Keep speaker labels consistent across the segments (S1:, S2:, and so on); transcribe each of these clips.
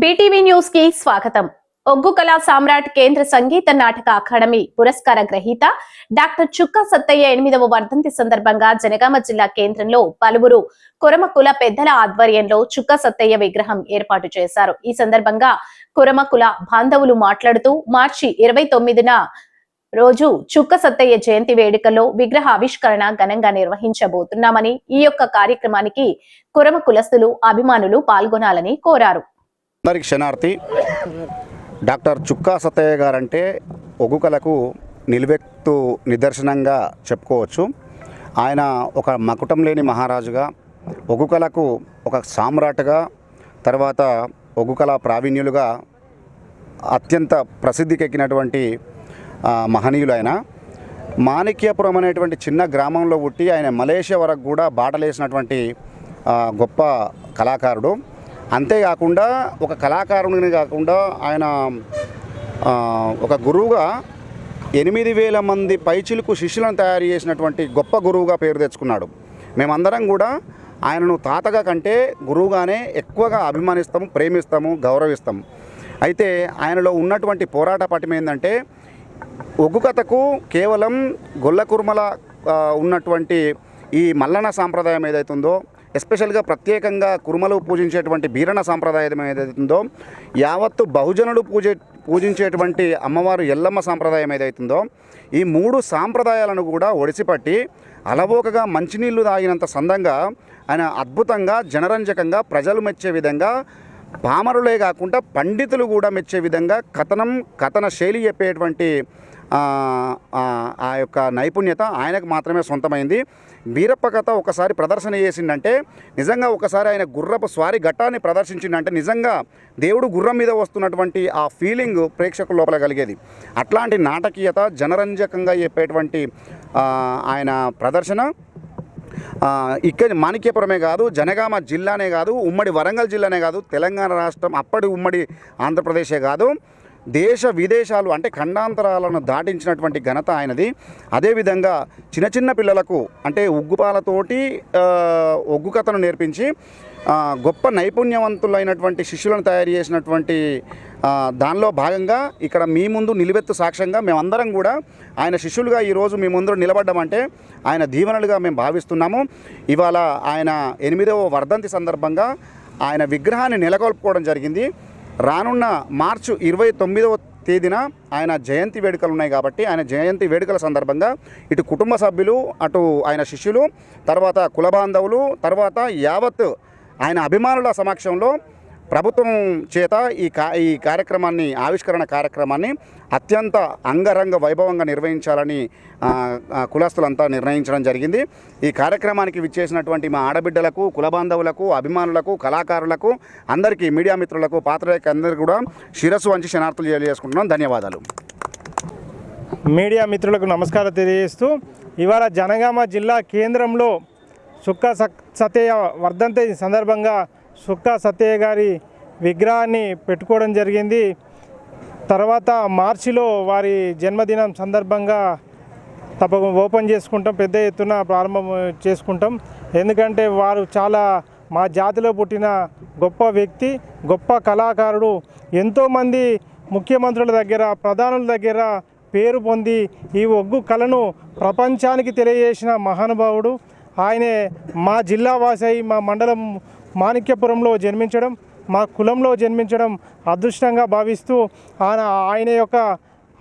S1: BTV న్యూస్కి స్వాగతం. ఒగ్గు కళా సామ్రాట్ కేంద్ర సంగీత నాటక అకాడమీ పురస్కార గ్రహీత డాక్టర్ చుక్క సత్తయ్య ఎనిమిదవ వర్ధంతి సందర్భంగా జనగామ జిల్లా కేంద్రంలో పలువురు కురమకుల పెద్దల ఆధ్వర్యంలో చుక్క సత్తయ్య విగ్రహం ఏర్పాటు చేశారు. ఈ సందర్భంగా కురమకుల బాంధవులు మాట్లాడుతూ మార్చి ఇరవై తొమ్మిదిన రోజు చుక్క సత్తయ్య జయంతి వేడుకలో విగ్రహ ఆవిష్కరణ ఘనంగా నిర్వహించబోతున్నామని ఈ యొక్క కార్యక్రమానికి కురమ కులస్తులు అభిమానులు పాల్గొనాలని కోరారు.
S2: అందరికి క్షణార్థి డాక్టర్ చుక్కా సత్తయ్య గారంటే ఒగుకలకు నిలువెత్తు నిదర్శనంగా చెప్పుకోవచ్చు. ఆయన ఒక మకుటం లేని మహారాజుగా ఒగుకలకు ఒక సామ్రాట్గా తర్వాత ఒగుకల ప్రావీణ్యులుగా అత్యంత ప్రసిద్ధికెక్కినటువంటి మహనీయులు ఆయన మాణిక్యపురం అనేటువంటి చిన్న గ్రామంలో పుట్టి ఆయన మలేషియా వరకు కూడా బాటలేసినటువంటి గొప్ప కళాకారుడు. అంతేకాకుండా ఒక కళాకారుడిని కాకుండా ఆయన ఒక గురువుగా ఎనిమిది వేల మంది పైచిలకు శిష్యులను తయారు చేసినటువంటి గొప్ప గురువుగా పేరు తెచ్చుకున్నాడు. మేమందరం కూడా ఆయనను తాతగా కంటే గురువుగానే ఎక్కువగా అభిమానిస్తాము ప్రేమిస్తాము గౌరవిస్తాము. అయితే ఆయనలో ఉన్నటువంటి పోరాట పటం ఏంటంటే ఒగ్గు కథకు కేవలం గొల్ల కుర్మల ఉన్నటువంటి ఈ మల్లన సాంప్రదాయం ఏదైతుందో ఎస్పెషల్గా ప్రత్యేకంగా కురుమలు పూజించేటువంటి బీరణ సాంప్రదాయం ఏదైతుందో యావత్తు బహుజనులు పూజ పూజించేటువంటి అమ్మవారు ఎల్లమ్మ సాంప్రదాయం ఏదైతుందో ఈ మూడు సాంప్రదాయాలను కూడా ఒడిసిపట్టి అలవోకగా మంచినీళ్ళు తాగినంత సందంగా ఆయన అద్భుతంగా జనరంజకంగా ప్రజలు మెచ్చే విధంగా పామరులే కాకుండా పండితులు కూడా మెచ్చే విధంగా కథనం కథన శైలి చెప్పేటువంటి ఆ, యొక్క నైపుణ్యత ఆయనకు మాత్రమే సొంతమైంది. వీరప్ప కథ ఒకసారి ప్రదర్శన చేసిండంటే నిజంగా ఒకసారి ఆయన గుర్రపు స్వారి ఘట్టాన్ని ప్రదర్శించిందంటే నిజంగా దేవుడు గుర్రం మీద వస్తున్నటువంటి ఆ ఫీలింగ్ ప్రేక్షకుల లోపల కలిగేది. అట్లాంటి నాటకీయత జనరంజకంగా చెప్పేటువంటి ఆయన ప్రదర్శన ఇక్కడ మాణిక్యపురమే కాదు జనగామ జిల్లానే కాదు ఉమ్మడి వరంగల్ జిల్లానే కాదు తెలంగాణ రాష్ట్రం అప్పటి ఉమ్మడి ఆంధ్రప్రదేశే కాదు. దేశ విదేశాలు అంటే ఖండాంతరాలను దాటించినటువంటి ఘనత ఆయనది. అదేవిధంగా చిన్న చిన్న పిల్లలకు అంటే ఉగ్గుపాలతోటి ఒగ్గు కథను నేర్పించి గొప్ప నైపుణ్యవంతులైనటువంటి శిష్యులను తయారు చేసినటువంటి దానిలో భాగంగా ఇక్కడ మీ ముందు నిలువెత్తు సాక్ష్యంగా మేమందరం కూడా ఆయన శిష్యులుగా ఈరోజు మీ ముందు నిలబడ్డామంటే ఆయన దీవెనలుగా మేము భావిస్తున్నాము. ఇవాళ ఆయన ఎనిమిదవ వర్ధంతి సందర్భంగా ఆయన విగ్రహాన్ని నెలకొల్పుకోవడం జరిగింది. రానున్న మార్చి ఇరవై తొమ్మిదవ తేదీన ఆయన జయంతి వేడుకలు ఉన్నాయి కాబట్టి ఆయన జయంతి వేడుకల సందర్భంగా ఇటు కుటుంబ సభ్యులు అటు ఆయన శిష్యులు తర్వాత కుల బాంధవులు తర్వాత యావత్ ఆయన అభిమానుల సమక్షంలో ప్రభుత్వం చేత ఈ కా ఈ కార్యక్రమాన్ని ఆవిష్కరణ కార్యక్రమాన్ని అత్యంత అంగరంగ వైభవంగా నిర్వహించాలని కులస్తులంతా నిర్ణయించడం జరిగింది. ఈ కార్యక్రమానికి విచ్చేసినటువంటి మా ఆడబిడ్డలకు కుల బాంధవులకు అభిమానులకు కళాకారులకు అందరికీ మీడియా మిత్రులకు పాత్రకి అందరికీ కూడా శిరస్సు వంచి శనార్థులు తెలియజేసుకుంటున్నాం. ధన్యవాదాలు.
S3: మీడియా మిత్రులకు నమస్కారం తెలియజేస్తూ ఇవాళ జనగామ జిల్లా కేంద్రంలో సుక్క సక్- వర్ధంతి సందర్భంగా సుక్క సత్యయ్య గారి విగ్రహాన్ని పెట్టుకోవడం జరిగింది. తర్వాత మార్చిలో వారి జన్మదినం సందర్భంగా తప్పకుండా ఓపెన్ చేసుకుంటాం పెద్ద ఎత్తున ప్రారంభం చేసుకుంటాం. ఎందుకంటే వారు చాలా మా జాతిలో పుట్టిన గొప్ప వ్యక్తి గొప్ప కళాకారుడు ఎంతోమంది ముఖ్యమంత్రుల దగ్గర ప్రధానుల దగ్గర పేరు పొంది ఈ ఒగ్గు కళను ప్రపంచానికి తెలియజేసిన మహానుభావుడు. ఆయనే మా జిల్లా వాసై మా మండలం మాణిక్యపురంలో జన్మించడం మా కులంలో జన్మించడం అదృష్టంగా భావిస్తూ ఆయన ఆయన యొక్క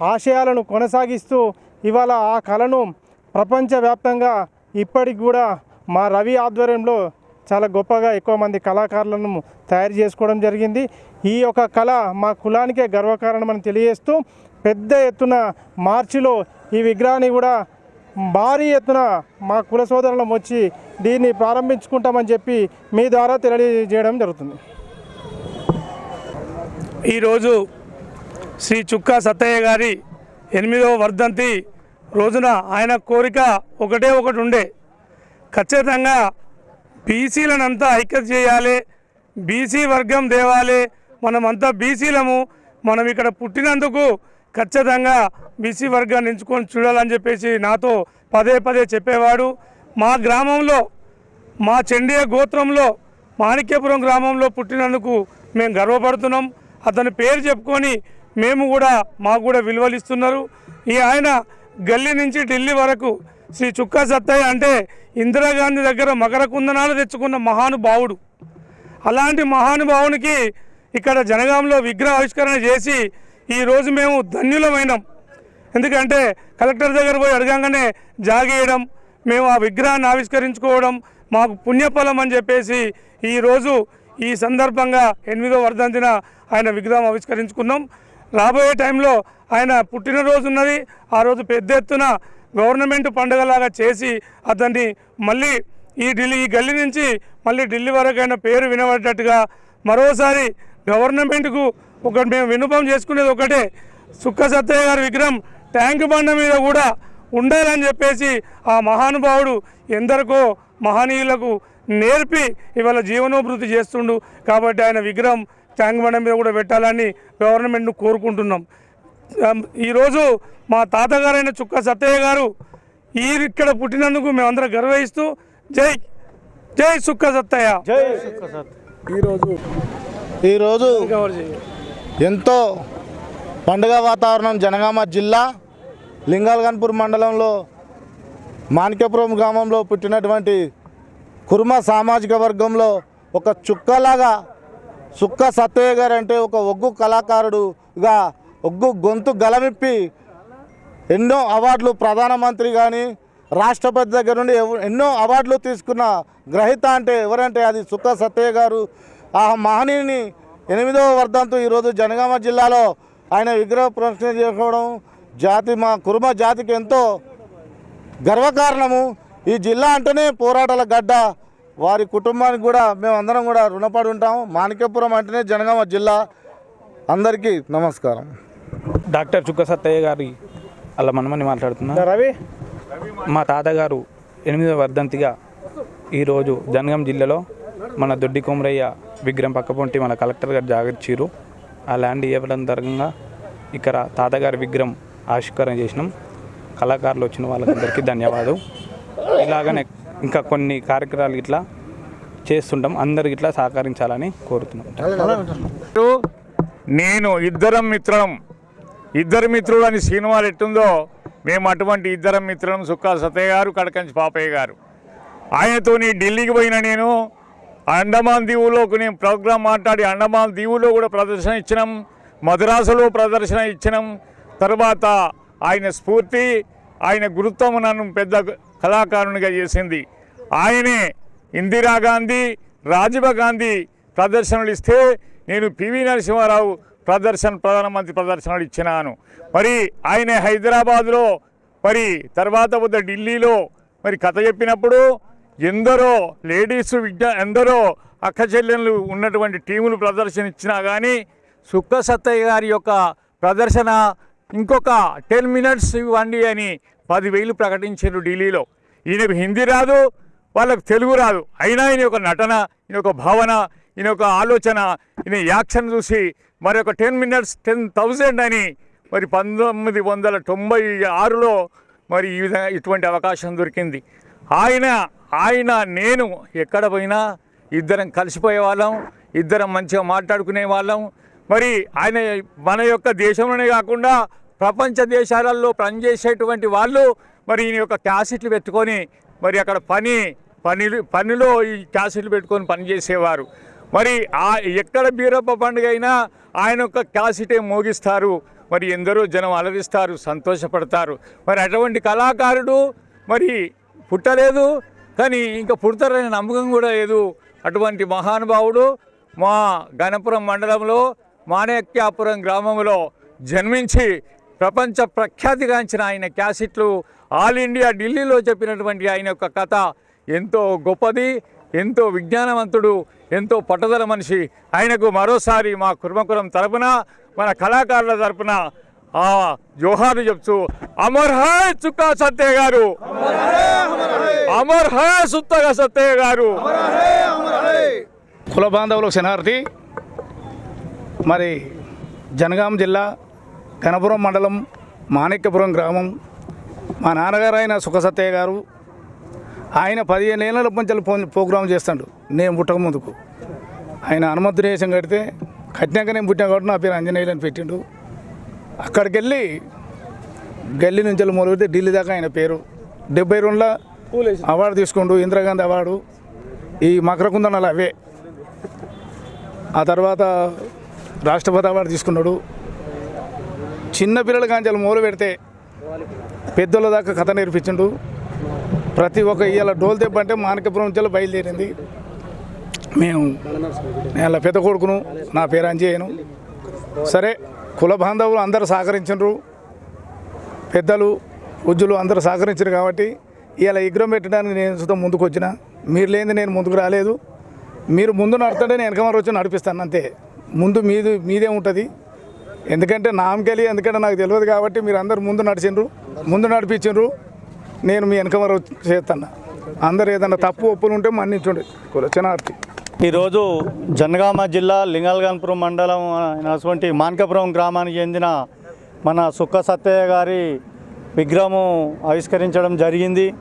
S3: ఆశయాలను కొనసాగిస్తూ ఇవాళ ఆ కళను ప్రపంచవ్యాప్తంగా ఇప్పటికి కూడా మా రవి ఆధ్వర్యంలో చాలా గొప్పగా ఎక్కువ మంది కళాకారులను తయారు చేసుకోవడం జరిగింది. ఈ యొక్క కళ మా కులానికే గర్వకారణమని తెలియజేస్తూ పెద్ద ఎత్తున మార్చిలో ఈ విగ్రహాన్ని కూడా భారీ ఎత్తున మా కుల సోదరులం వచ్చి దీన్ని ప్రారంభించుకుంటామని చెప్పి మీ ద్వారా తెలియజేయడం జరుగుతుంది.
S4: ఈరోజు శ్రీ చుక్కా సత్తయ్య గారి ఎనిమిదవ వర్ధంతి రోజున ఆయన కోరిక ఒకటే ఒకటి ఉండే. ఖచ్చితంగా బీసీలనంతా ఐక్యత చేయాలి. బీసీ వర్గం దేవాలి. మనమంతా బీసీలము. మనం ఇక్కడ పుట్టినందుకు ఖచ్చితంగా బీసీ వర్గాన్ని ఎంచుకొని చూడాలని చెప్పేసి నాతో పదే పదే చెప్పేవాడు. మా గ్రామంలో మా చెండియ గోత్రంలో మాణిక్యపురం గ్రామంలో పుట్టినందుకు మేము గర్వపడుతున్నాం. అతని పేరు చెప్పుకొని మేము కూడా మాకు కూడా విలువలిస్తున్నారు ఈ ఆయన గల్లీ నుంచి ఢిల్లీ వరకు శ్రీ చుక్కా సత్తయ్య అంటే ఇందిరాగాంధీ దగ్గర మకర కుందనాలు తెచ్చుకున్న మహానుభావుడు. అలాంటి మహానుభావునికి ఇక్కడ జనగాంలో విగ్రహ ఆవిష్కరణ చేసి ఈరోజు మేము ధన్యులమైనాం. ఎందుకంటే కలెక్టర్ దగ్గర పోయి అడగంగానే జాగేయడం మేము ఆ విగ్రహాన్ని ఆవిష్కరించుకోవడం మాకు పుణ్యఫలం అని చెప్పేసి ఈరోజు ఈ సందర్భంగా ఎనిమిదో వర్ధంతిన ఆయన విగ్రహం ఆవిష్కరించుకున్నాం. రాబోయే టైంలో ఆయన పుట్టినరోజు ఉన్నది. ఆ రోజు పెద్ద ఎత్తున గవర్నమెంట్ పండుగలాగా చేసి అతన్ని మళ్ళీ ఈ ఢిల్లీ ఈ గల్లీ నుంచి మళ్ళీ ఢిల్లీ వరకు ఆయన పేరు వినబడేటట్టుగా మరోసారి గవర్నమెంట్కు ఒక మేము విన్నపం చేసుకునేది ఒకటే. సుక్క సత్తయ్య గారి విగ్రహం ట్యాంక్ బండ మీద కూడా ఉండాలని చెప్పేసి ఆ మహానుభావుడు ఎందరికో మహనీయులకు నేర్పి ఇవాళ జీవనోభివృద్ధి చేస్తుండు. కాబట్టి ఆయన విగ్రహం ట్యాంక్ బండ మీద కూడా పెట్టాలని గవర్నమెంట్ను కోరుకుంటున్నాం. ఈరోజు మా తాతగారైన చుక్క సత్తయ్య గారు ఈ ఇక్కడ పుట్టినందుకు మేమందరం గర్వహిస్తూ జై జై సుక్క సత్తయ్య
S3: జై సుఖ సత్ ఈరోజు
S5: ఈరోజు ఎంతో పండుగ వాతావరణం జనగామ జిల్లా లింగాలగన్పూర్ మండలంలో మాణిక్యపురం గ్రామంలో పుట్టినటువంటి కుర్మ సామాజిక వర్గంలో ఒక చుక్కలాగా సుక్క సత్తయ్య గారు అంటే ఒక ఒగ్గు కళాకారుడుగా ఒగ్గు గొంతు గలమిప్పి ఎన్నో అవార్డులు ప్రధానమంత్రి కానీ రాష్ట్రపతి దగ్గర నుండి ఎన్నో అవార్డులు తీసుకున్న గ్రహీత అంటే ఎవరంటే అది సుక్క సత్తయ్య గారు. ఆ మహనీయుని ఎనిమిదవ వర్ధంతో ఈరోజు జనగామ జిల్లాలో ఆయన విగ్రహ ప్రదర్శన చేసుకోవడం జాతి మా కుర్మ జాతికి ఎంతో గర్వకారణము. ఈ జిల్లా అంటేనే పోరాటాల గడ్డ. వారి కుటుంబానికి కూడా మేము అందరం కూడా రుణపడి ఉంటాం మాణిక్యపురం అంటేనే జనగామ జిల్లా. అందరికీ నమస్కారం.
S6: డాక్టర్ చుక్క సత్తయ్య గారి అలా మనమని మాట్లాడుతున్నా.
S3: రవి.
S6: మా తాతగారు ఎనిమిదవ వర్ధంతిగా ఈరోజు జనగాం జిల్లాలో మన దొడ్డి కొమరయ్య విగ్రహం పక్కపొంటి మన కలెక్టర్ గారు జాగరిచ్చిరు ఆ ల్యాండ్ ఇవ్వడం తరంగా ఇక్కడ తాతగారి విగ్రహం ఆవిష్కరణ చేసినాం. కళాకారులు వచ్చిన వాళ్ళందరికీ ధన్యవాదం ఇలాగనే ఇంకా కొన్ని కార్యక్రమాలు ఇట్లా చేస్తుంటాం. అందరికి ఇట్లా సహకరించాలని కోరుతున్నాం.
S7: నేను ఇద్దరం మిత్రం ఇద్దరు మిత్రుడు అని సినిమాలు ఎట్టుందో మేము అటువంటి ఇద్దరం మిత్రులం సుఖా సతయ్య గారు కడకంచి పాపయ్య గారు. ఆయనతో ఢిల్లీకి పోయిన నేను అండమాన్ దీవులోకి నేను ప్రోగ్రాం మాట్లాడి అండమాన్ దీవులో కూడా ప్రదర్శన ఇచ్చినాం. మద్రాసులో ప్రదర్శన ఇచ్చినాం. తర్వాత ఆయన స్ఫూర్తి ఆయన గురుత్వం నన్ను పెద్ద కళాకారునిగా చేసింది. ఆయనే ఇందిరాగాంధీ రాజీవ్ గాంధీ ప్రదర్శనలు ఇస్తే నేను పివి నరసింహారావు ప్రదర్శన ప్రధానమంత్రి ప్రదర్శనలు ఇచ్చినాను. మరి ఆయన హైదరాబాద్లో మరి తర్వాత వద్ద ఢిల్లీలో మరి కథ చెప్పినప్పుడు ఎందరో లేడీస్ విజ్ఞా ఎందరో అక్క చెల్లెళ్ళు ఉన్నటువంటి టీములు ప్రదర్శన ఇచ్చినా కానీ సుక్క సత్తయ్య గారి యొక్క ప్రదర్శన ఇంకొక టెన్ మినిట్స్ ఇవ్వండి అని పదివేలు ప్రకటించారు ఢిల్లీలో. ఈయనకు హిందీ రాదు వాళ్ళకు తెలుగు రాదు. అయినా ఈయన ఒక నటన ఈయన ఒక భావన ఈయన ఒక ఆలోచన ఈయన యాక్షన్ చూసి మరి ఒక టెన్ మినిట్స్ టెన్ థౌజండ్ అని మరి పంతొమ్మిది వందల తొంభై ఆరులో మరి ఈ విధంగా ఇటువంటి అవకాశం దొరికింది. ఆయన ఆయన నేను ఎక్కడ పోయినా ఇద్దరం కలిసిపోయే వాళ్ళం ఇద్దరం మంచిగా మాట్లాడుకునే వాళ్ళం మరి ఆయన మన యొక్క దేశంలోనే కాకుండా ప్రపంచ దేశాలలో పనిచేసేటువంటి వాళ్ళు మరి ఈయన యొక్క క్యాసెట్లు పెట్టుకొని మరి అక్కడ పని పని పనిలో ఈ క్యాసెట్లు పెట్టుకొని పనిచేసేవారు. మరి ఆ ఎక్కడ బీరప్ప పండుగ అయినా ఆయన యొక్క క్యాసెటే మోగిస్తారు. మరి ఎందరో జనం అలరిస్తారు సంతోషపడతారు. మరి అటువంటి కళాకారుడు మరి పుట్టలేదు కానీ ఇంకా పుడతారనే నమ్మకం కూడా లేదు. అటువంటి మహానుభావుడు మా గణపురం మండలంలో మాణిక్యాపురం గ్రామంలో జన్మించి ప్రపంచ ప్రఖ్యాతిగాంచిన ఆయన క్యాసెట్లు ఆల్ ఇండియా ఢిల్లీలో చెప్పినటువంటి ఆయన యొక్క కథ ఎంతో గొప్పది ఎంతో విజ్ఞానవంతుడు ఎంతో పట్టుదల మనిషి. ఆయనకు మరోసారి మా కుర్మకురం తరపున మన కళాకారుల తరపున ఆ జోహారు చెప్తూ అమర్ హాయ్ చుక్కా సత్య గారు! అమర్ హాయ్ సుత్తగా సత్య గారు!
S8: కుల బాంధవులకు శనార్థి మరి జనగాం జిల్లా కనపురం మండలం మాణిక్యపురం గ్రామం మా నాన్నగారు ఆయన సుఖసత్తయ్య గారు ఆయన పదిహేను ఏళ్ళ నుంచి ప్రోగ్రాం చేస్తాడు. నేను పుట్టక ముందుకు. ఆయన హనుమంతుని కడితే కట్టినాక నేను పుట్టినా కాబట్టి నా పేరు ఆంజనేయులు అని పెట్టిండు. అక్కడికి వెళ్ళి గల్లీ నుంచి మొదలు పెడితే ఢిల్లీ దాకా ఆయన పేరు. డెబ్బై రెండులో అవార్డు తీసుకుండు ఇందిరాగాంధీ అవార్డు. ఈ మకరకుందనాలు అవే. ఆ తర్వాత రాష్ట్రపతి అవార్డు తీసుకున్నాడు. చిన్న పిల్లల కాంచాలు మొదలు పెడితే పెద్దోళ్ళ దాకా కథ నేర్పించిండు. ప్రతి ఒక్క ఇవాళ డోల్ దెబ్బ అంటే మానకపురం నుంచి బయలుదేరింది. మేము నేను అలా పెద్ద కొడుకును నా పేరు అంజయ్యను. సరే కుల బాంధవులు అందరూ సహకరించరు పెద్దలు ఉజ్జులు అందరూ సహకరించారు కాబట్టి ఇలా విగ్రహం పెట్టడానికి నేను సుతం ముందుకు వచ్చిన మీరు లేని నేను ముందుకు రాలేదు. మీరు ముందు నడుతుంటే నేను వెనక వచ్చి నడిపిస్తాను అంతే. ముందు మీది మీదే ఉంటుంది. ఎందుకంటే నామకెళ్ళి ఎందుకంటే నాకు తెలియదు కాబట్టి మీరు అందరు ముందు నడిచిండ్రు ముందు నడిపించిండ్రు. నేను మీ వెనక వరకు చేస్తాను. అందరు ఏదన్నా తప్పు ఒప్పులు ఉంటే మన్నించండి. కులచనార్తి.
S9: ఈరోజు జనగామ జిల్లా లింగల్గన్పురం మండలం అయినటువంటి మాన్కపురం గ్రామానికి చెందిన మన సుక్క సత్తయ్య గారి విగ్రహము ఆవిష్కరించడం జరిగింది.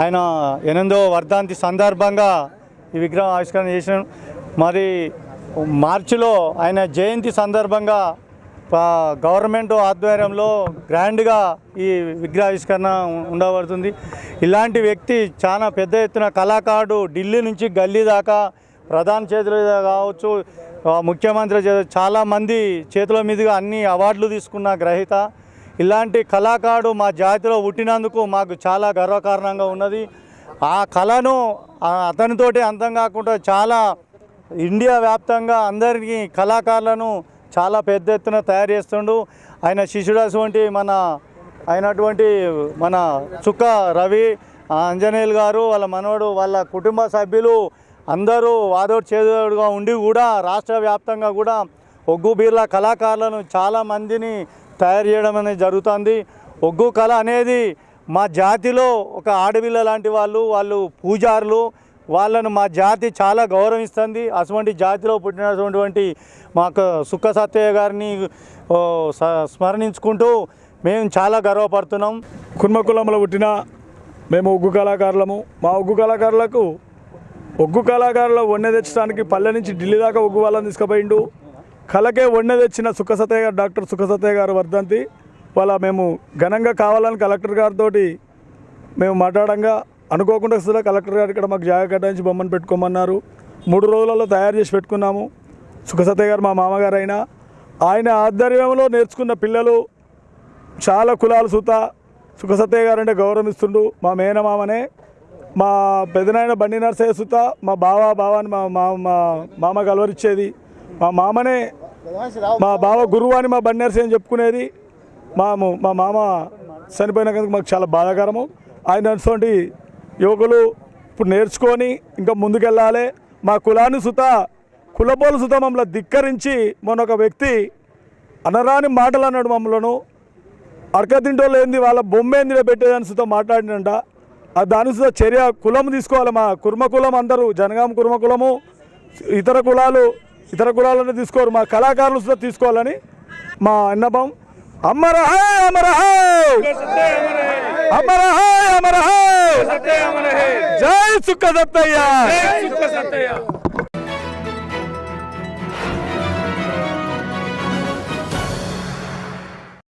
S9: ఆయన ఎనిమిదో వర్ధాంతి సందర్భంగా ఈ విగ్రహం ఆవిష్కరణ చేసిన మరి మార్చిలో ఆయన జయంతి సందర్భంగా గవర్నమెంట్ ఆధ్వర్యంలో గ్రాండ్గా ఈ విగ్రహావిష్కరణ ఉండబడుతుంది. ఇలాంటి వ్యక్తి చాలా పెద్ద ఎత్తున కళాకారుడు ఢిల్లీ నుంచి గల్లీ దాకా ప్రధాన చేతుల మీద కావచ్చు ముఖ్యమంత్రి చాలామంది చేతుల మీదుగా అన్ని అవార్డులు తీసుకున్న గ్రహీత. ఇలాంటి కళాకారుడు మా జాతిలో పుట్టినందుకు మాకు చాలా గర్వకారణంగా ఉన్నది. ఆ కళను అతనితోటి అంతం కాకుండా చాలా ఇండియా వ్యాప్తంగా అందరికీ కళాకారులను చాలా పెద్ద ఎత్తున తయారు చేస్తుండు. ఆయన శిష్యుడాస్ వంటి మన అయినటువంటి మన చుక్క రవి అంజనేయులు ఆంజనేయులు గారు వాళ్ళ మనవడు వాళ్ళ కుటుంబ సభ్యులు అందరూ వాదోడు చేదోడుగా ఉండి కూడా రాష్ట్ర వ్యాప్తంగా కూడా ఒగ్గు బీర్ల కళాకారులను చాలా మందిని తయారు చేయడం అనేది జరుగుతుంది. ఒగ్గు కళ అనేది మా జాతిలో ఒక ఆడపిల్ల లాంటి వాళ్ళు వాళ్ళు పూజారులు వాళ్ళను మా జాతి చాలా గౌరవిస్తుంది. అటువంటి జాతిలో పుట్టినటువంటి మాకు సుక్క సత్తయ్య గారిని స్మరణించుకుంటూ మేము చాలా గర్వపడుతున్నాం.
S10: కుర్మకులంలో పుట్టిన మేము ఒగ్గు కళాకారులము. మా ఒగ్గు కళాకారులకు ఒగ్గు కళాకారుల వన్నె తెచ్చడానికి పల్లె నుంచి ఢిల్లీ దాకా ఒగ్గు వాళ్ళని తీసుకుపోయిండు. కళకే వన్నె తెచ్చిన సుఖసతయ్య గారు డాక్టర్ సుఖసతయ్య గారు వర్ధంతి. వాళ్ళ మేము ఘనంగా కావాలని కలెక్టర్ గారితో మేము మాట్లాడంగా అనుకోకుండా అసలు కలెక్టర్ గారు ఇక్కడ మాకు జాగా కేటాయించి బొమ్మను పెట్టుకోమన్నారు. మూడు రోజులలో తయారు చేసి పెట్టుకున్నాము. సుఖసత్య గారు మా మామగారు అయినా ఆయన ఆధ్వర్యంలో నేర్చుకున్న పిల్లలు చాలా కులాలు సుత. సుఖసత్తయ్య గారు అంటే గౌరవిస్తుండు. మా మేనమామనే మా పెదనాయన బండి నర్సయ్య సుత మా బావ బావాని మా మా మామ గలవరిచ్చేది మా మామనే మా బావ గురువు అని మా బండి నర్సయ్య అని చెప్పుకునేది. మా మా మామ చనిపోయినందుకు మాకు చాలా బాధాకరము. ఆయన అటువంటి యువకులు ఇప్పుడు నేర్చుకొని ఇంకా ముందుకెళ్ళాలి. మా కులాన్ని సుత కులబోలు సుత మమ్మల్ని ధిక్కరించి మొన్న ఒక వ్యక్తి అనరాని మాటలు అన్నాడు మమ్మలను అడకతింటో ఏంది వాళ్ళ బొమ్మ ఏంది పెట్టేదాని సుతో మాట్లాడినంట. ఆ దాని సుత చర్య కులం తీసుకోవాలి మా కుర్మ కులం అందరూ జనగాం కుర్మ కులము ఇతర కులాలు ఇతర కులాలను తీసుకోరు. మా కళాకారులు సుత తీసుకోవాలని మా అన్నపం అమర హాయ్ అమర హాయ్ అమర హాయ్ అమర హాయ్ జై సుఖ దత్తయ్య